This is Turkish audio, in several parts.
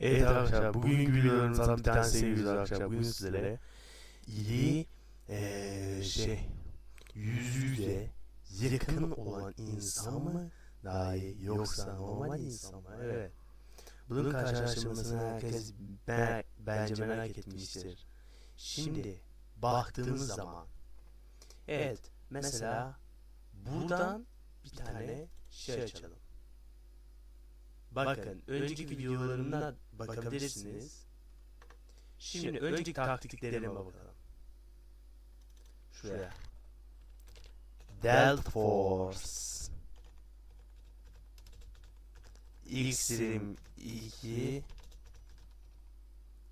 Evet arkadaşlar bugünkü videolarımızdan bir tanesi seviyoruz arkadaşlar. Bugün sizlere iyi eee şey yüz yüze yakın olan insan mı daha iyi yoksa normal insan mı? Evet. Bunun karşılaştırmasını herkes me- bence merak etmiştir. Şimdi baktığımız zaman evet mesela buradan bir tane şey açalım. Bakın önceki videolarımda bakabilirsiniz. Şimdi önceki taktiklerime bakalım. Şuraya. Delt Force Xrim 2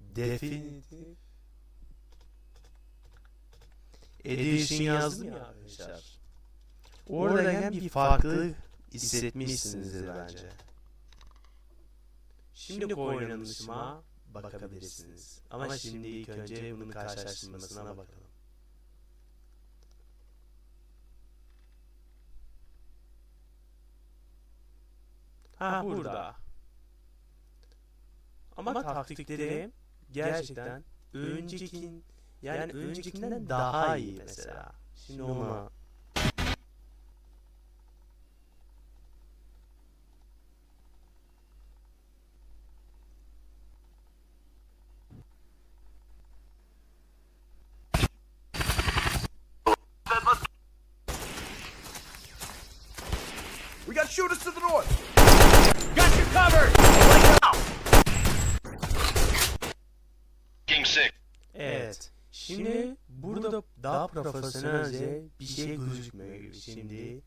Definitive Edition yazdım ya arkadaşlar. Orada yani bir farklı hissetmişsinizdir bence. Şimdi oynanışıma bakabilirsiniz. Ama şimdi ilk önce bunun karşılaştırmasına bakalım. Ha burada. Ama taktikleri gerçekten öncekin yani öncekinden daha iyi mesela. Şimdi ona We got shooters to the north. Got you covered. King Six. Evet. Şimdi burada daha profesyonelce bir şey gözükmüyor gibi. Şimdi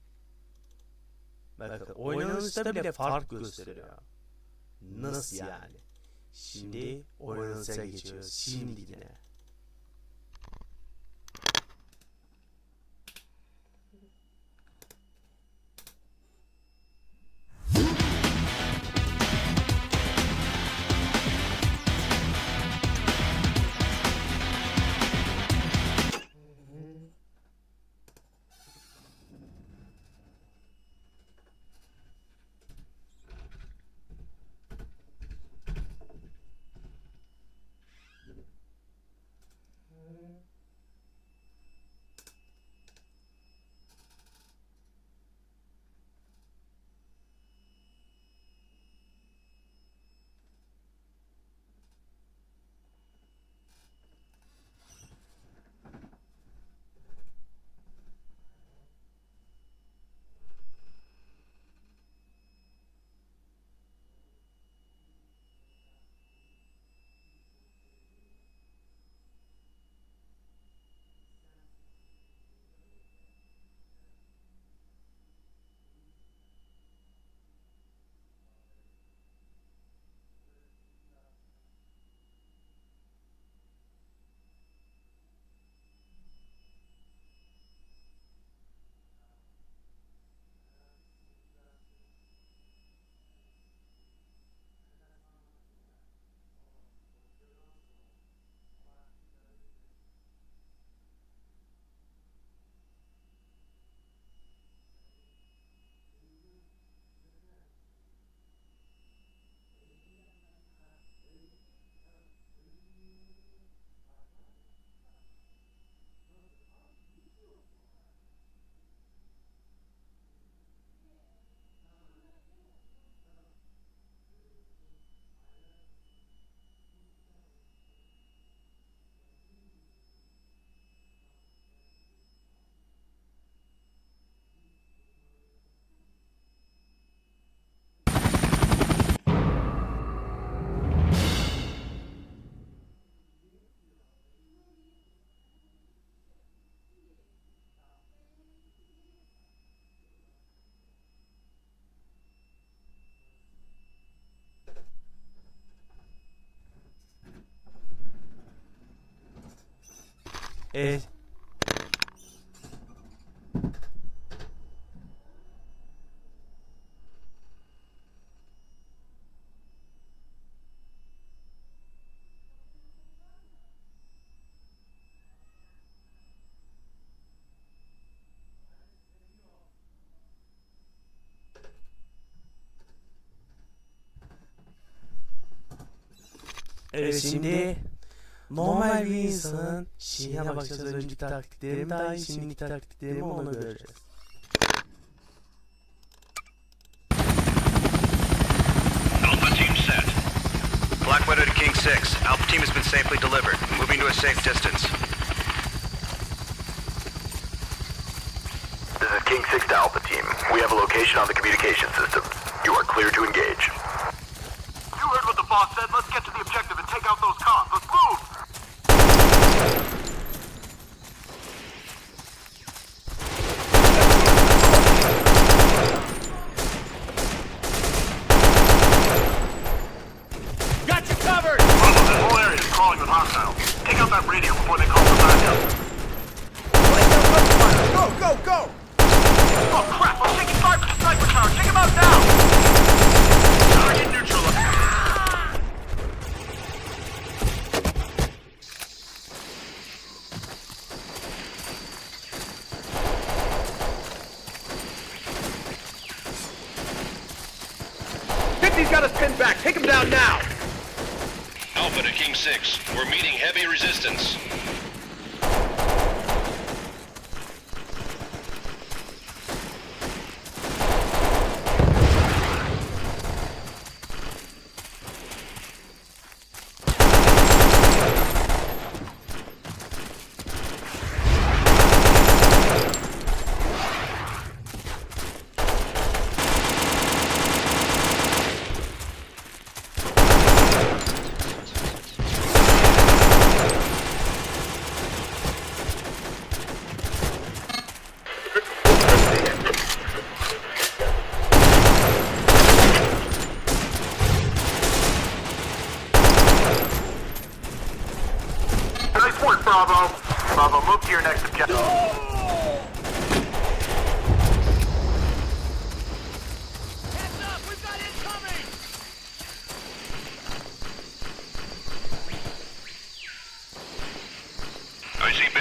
bakın oynanışta bile fark gösteriyor. Nasıl yani? Şimdi oynanışa geçiyoruz. Şimdi yine. Ee, Evet şimdi normal bir insanın şeyine bakacağız. Önceki taktiklerim daha iyi, şimdiki taktiklerimi ona göreceğiz. Alpha team set. Black Widow to King 6. Alpha team has been safely delivered. Moving to a safe distance. This is King 6 to Alpha Team. We have a location on the communication system. You are clear to engage. You heard what the boss said. Let's get to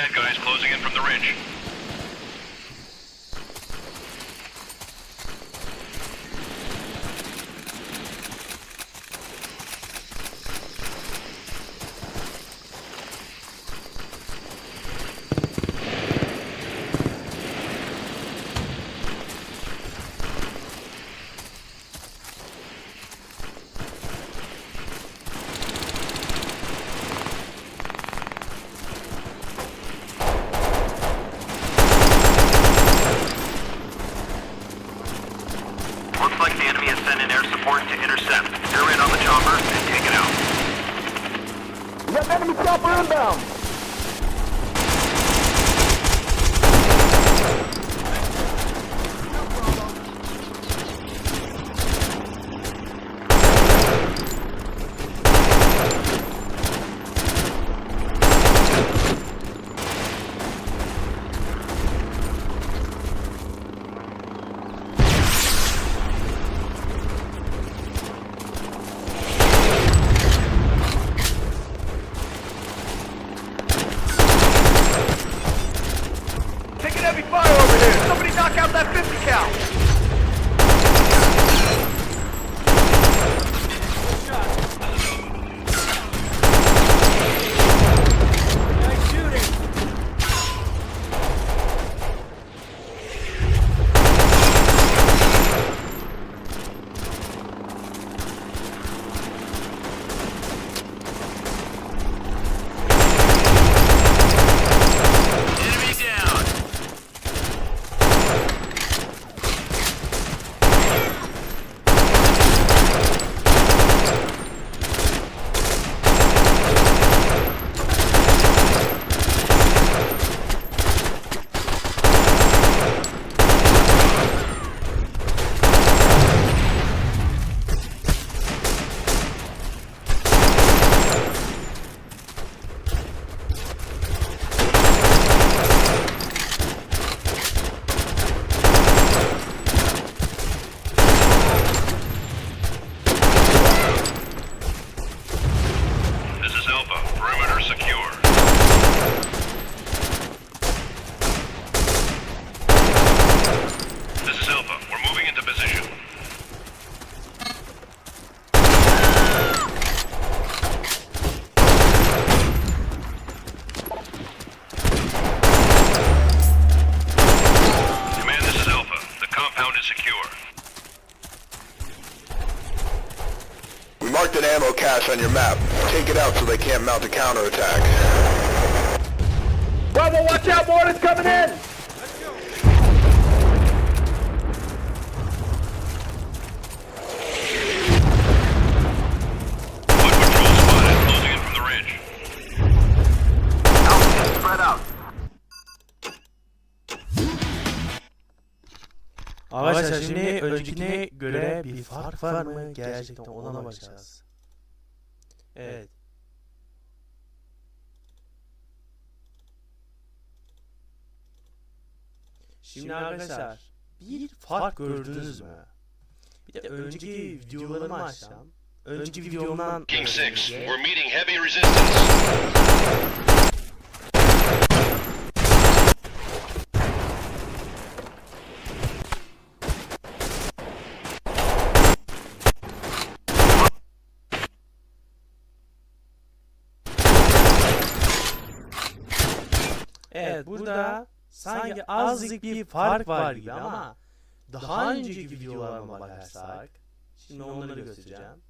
bad guys closing in from the ridge. Yellow cache on your map. Take it out so they can't mount a counterattack. Bravo, watch out, mortars coming in! Arkadaşlar şimdi öncekine göre bir fark var mı? Gerçekten ona bakacağız. Evet. Şimdi arkadaşlar bir fark gördünüz mü? Bir de önceki videolarımı açacağım. Önceki videomdan King 6, we're meeting heavy resistance. Evet burada sanki azıcık bir fark var gibi ama daha önceki videolarıma bakarsak şimdi onları göstereceğim.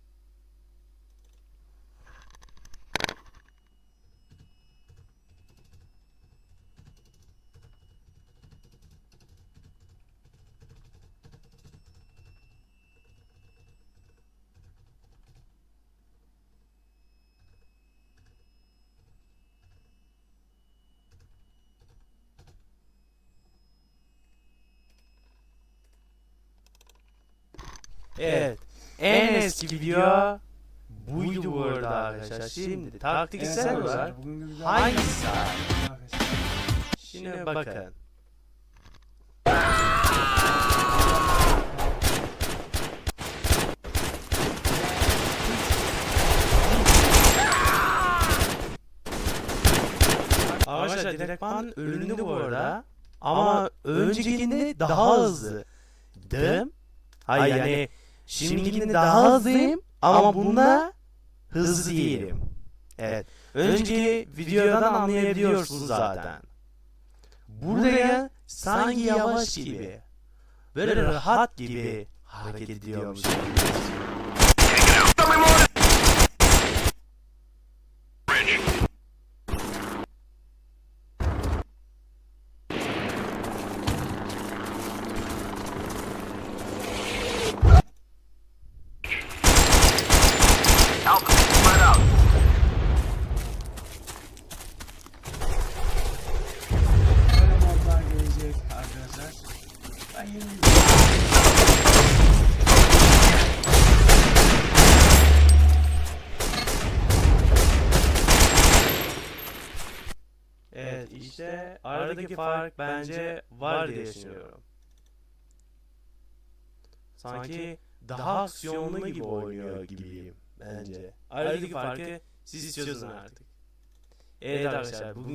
Evet. En eski video buydu bu arada arkadaşlar. Şimdi taktiksel olarak hangisi abi? Şimdi bakın. Arkadaşlar direktman ölümlü bu arada. Ama öncekinde daha hızlı. Dım. Hayır yani şimdikinde daha hızlıyım ama bunda hızlı değilim. Evet. Önceki videodan anlayabiliyorsunuz zaten. Burada ya sanki yavaş gibi. Böyle rahat gibi hareket ediyormuş. Ridge. Alpha team spread out. Böyle modlar gelecek arkadaşlar. Ben yeni Evet işte aradaki fark bence var diye düşünüyorum. Sanki daha aksiyonlu gibi oynuyor gibiyim bence. Aradaki farkı siz çözün artık. Evet arkadaşlar bugün